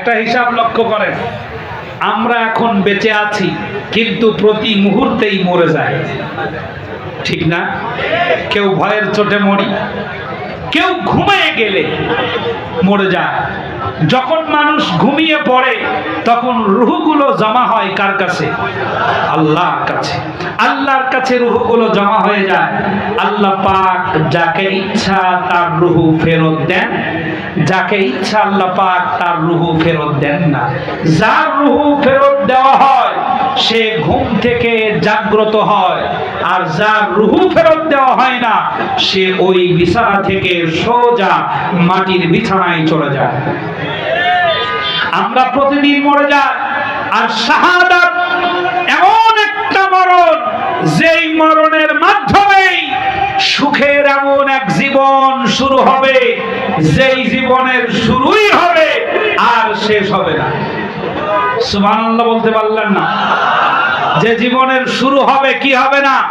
একটা হিসাব লক্ষ্য করেন, আমরা এখন বেঁচে আছি, কিন্তু প্রতি মুহূর্তেই মরে যায়। ঠিক না? কেউ ভয়ের চোটে মরি, কেউ ঘুমিয়ে গেলে মরে যায়। যখন মানুষ ঘুমিয়ে পড়ে, তখন রুহগুলো জমা হয় কার কাছে? আল্লাহর কাছে। আল্লাহর কাছে রুহগুলো জমা হয়ে যায়। আল্লাহ পাক যাকে ইচ্ছা তার রুহু ফেরত দেন। যাকে ইচ্ছা আল্লাহ পাক তার রুহু ফেরত দেন না। যার রুহু ফেরত দেওয়া হয় সে ঘুম থেকে জাগ্রত হয় আর যার রুহু ফেরত দেওয়া হয় না, সে ওই বিছানা থেকে সোজা মাটির বিছানায় চলে যায়। আমরা প্রতিদিন মরে যাই, আর শাহাদাত এমন একটা মরণ, যেই মরণের মাধ্যমেই সুখের এমন এক জীবন শুরু হবে, যেই জীবনের শুরুই হবে আর শেষ হবে না। সুবহানাল্লাহ বলতে পারলেন না। যে জীবনের শুরু হবে কি হবে না?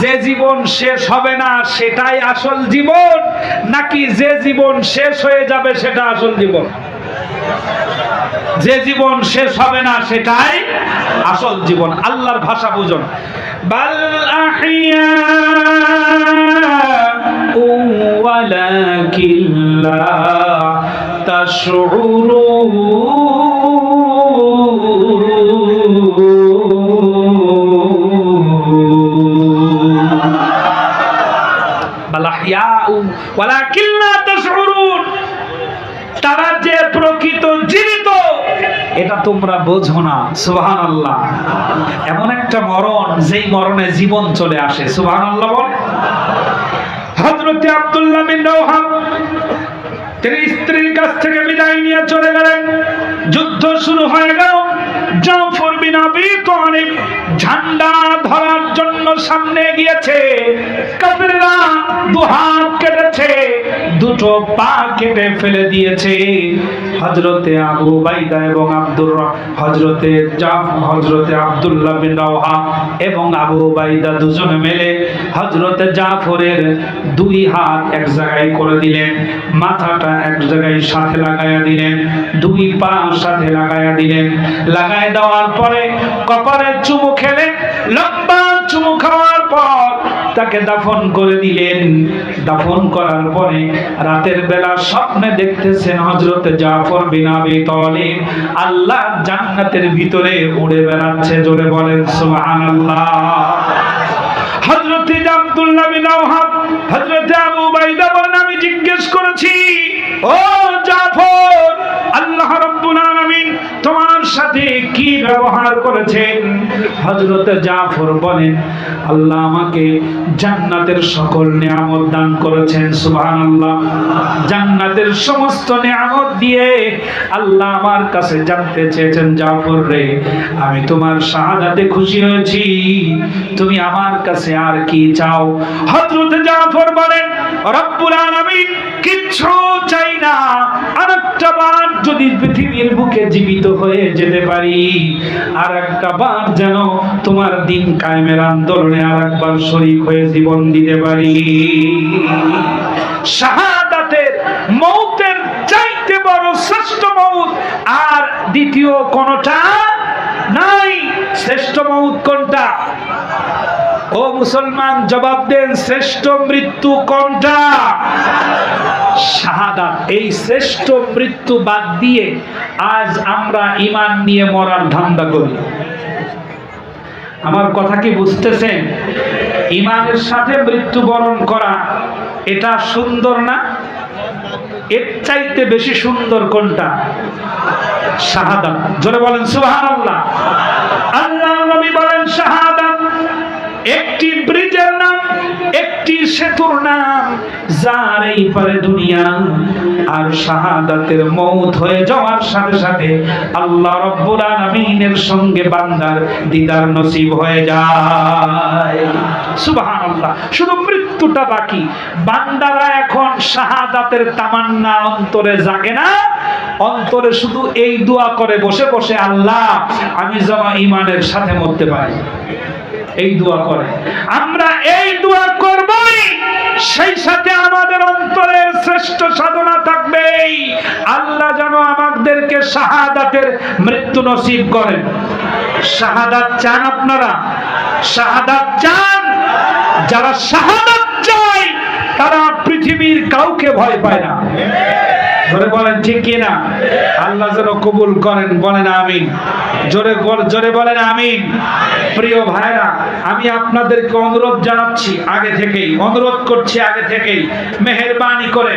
যে জীবন শেষ হবে না, সেটাই আসল জীবন, নাকি যে জীবন শেষ হয়ে যাবে, সেটা আসল জীবন? যে জীবন শেষ হবে না, সেটাই আসল জীবন। আল্লাহর ভাষা বুঝুন। বাল আহিয়া ওয়ালাকিন লা তারা যে প্রকৃত জীবিত, এটা তোমরা বোঝো না আল্লাহ এমন একটা মরণ, যেই মরণে জীবন চলে আসে আল্লাহ আব্দুল্লাহ বিন তিনি স্ত্রীর কাছ থেকে বিদায় নিয়ে চলে গেলেন। যুদ্ধ শুরু হয়ে গেল। জাফর বিন আবি তালিব ঝান্ডা জন্য সামনে গিয়েছে। কাফেররা দু হাত কেটেছে, দুটো পা কেটে ফেলে দিয়েছে। হজরতে আবু বাইদা এবং আব্দুর হজরতে হজরতে আব্দুল্লাহ বিন রাওহা এবং আবু বাইদা দুজনে মিলে হজরতে জাফরের দুই হাত এক জায়গায় করে দিলেন, মাথাটা এক জায়গায় সাথে লাগাইয়া দিলেন, দুই পা সাথে লাগাইয়া দিলেন। লাগাই দেওয়ার পরে কপালে চুমু খেলে লম্বা তাকে দাফন করে দিলেন। দাফন করার পরে রাতের বেলা স্বপ্নে দেখতেছেন হজরত জাফর বিন আবি আল্লাহ জান্নাতের ভিতরে উড়ে বেড়াচ্ছে, জোরে বলেন, সুবহানাল্লাহ। হজরতে আব্দুল্লাহ বিন ওহাব আবু বাইদা বলেন, আমি জিজ্ঞেস করেছি, ও কি ব্যবহার করেছেন? হযরত জাফর বলেন, আল্লাহ আমাকে জান্নাতের সকল নিয়ামত দান করেছেন, সুবহানাল্লাহ। জান্নাতের সমস্ত নিয়ামত দিয়ে আল্লাহ আমার কাছে জানতে চেয়েছেন, জাফর রে, আমি তোমার শাহাদাতে খুশি হয়েছি। তুমি আমার কাছে আর কি চাও? হযরত জাফর বলেন, রব্বুল আলামিন, কিচ্ছু চাই না। আরেকটা যদি পৃথিবীর বুকে জীবিত হয়ে যেতে পারি আর একটা বার যেন তোমার দিন কায়েমের আন্দোলনে আর একবার শরীক হয়ে জীবন দিতে পারি। শাহাদাতের মৌতের চাইতে বড় শ্রেষ্ঠ মৌত আর দ্বিতীয় কোনটা নাই? শ্রেষ্ঠ মৌত কোনটা? ও মুসলমান, জবাব দেন, শ্রেষ্ঠ মৃত্যু কোনটা? শাহাদাত। এই শ্রেষ্ঠ মৃত্যু বাদ দিয়ে আজ আমরা ইমান নিয়ে মরার ধান্দা করি। আমার কথা কি বুঝতেছেন? ইমানের সাথে মৃত্যুবরণ করা এটা সুন্দর না? এর চাইতে বেশি সুন্দর কোনটা? শাহাদাত। জোরে বলেন, সুবহানাল্লাহ। আল্লাহ নবী বলেন, শাহাদাত। একটি ব্রিজের নাম, একটি সেতুর নাম, যার এই পারে দুনিয়া আর শাহাদাতের মৌত হয়ে যাওয়ার সাথে সাথে আল্লাহ রব্বুল আলামিনের সঙ্গে বান্দার দিদার নসিব হয়ে যায়। সুবহানাল্লাহ। শুধু মৃত্যুটা বাকি। বান্দারা এখন শাহাদাতের তামান্না অন্তরে জাগে না। অন্তরে শুধু এই দোয়া করে বসে বসে, আল্লাহ, আমি যেন ইমানের সাথে মরতে পারি। এই দোয়া করে আমরা এই দোয়া করবই সেই সাথে আমাদের অন্তরের শ্রেষ্ঠ সাধনা থাকবে। এই, আল্লাহ যেন আমাদেরকে শাহাদাতের মৃত্যু নসিব করেন। শাহাদাত চান আপনারা? শাহাদাত চান? যারা শাহাদাত চায় তারা পৃথিবীর কাউকে ভয় পায় না। জোরে বলেন, ঠিক কিনা? আল্লাহ যেন কবুল করেন, বলেন আমিন। জোরে জোরে বলেন আমিন। প্রিয় ভাইরা, আমি আপনাদেরকে অনুরোধ জানাচ্ছি আগে থেকেই, অনুরোধ করছি আগে থেকেই, মেহেরবানি করে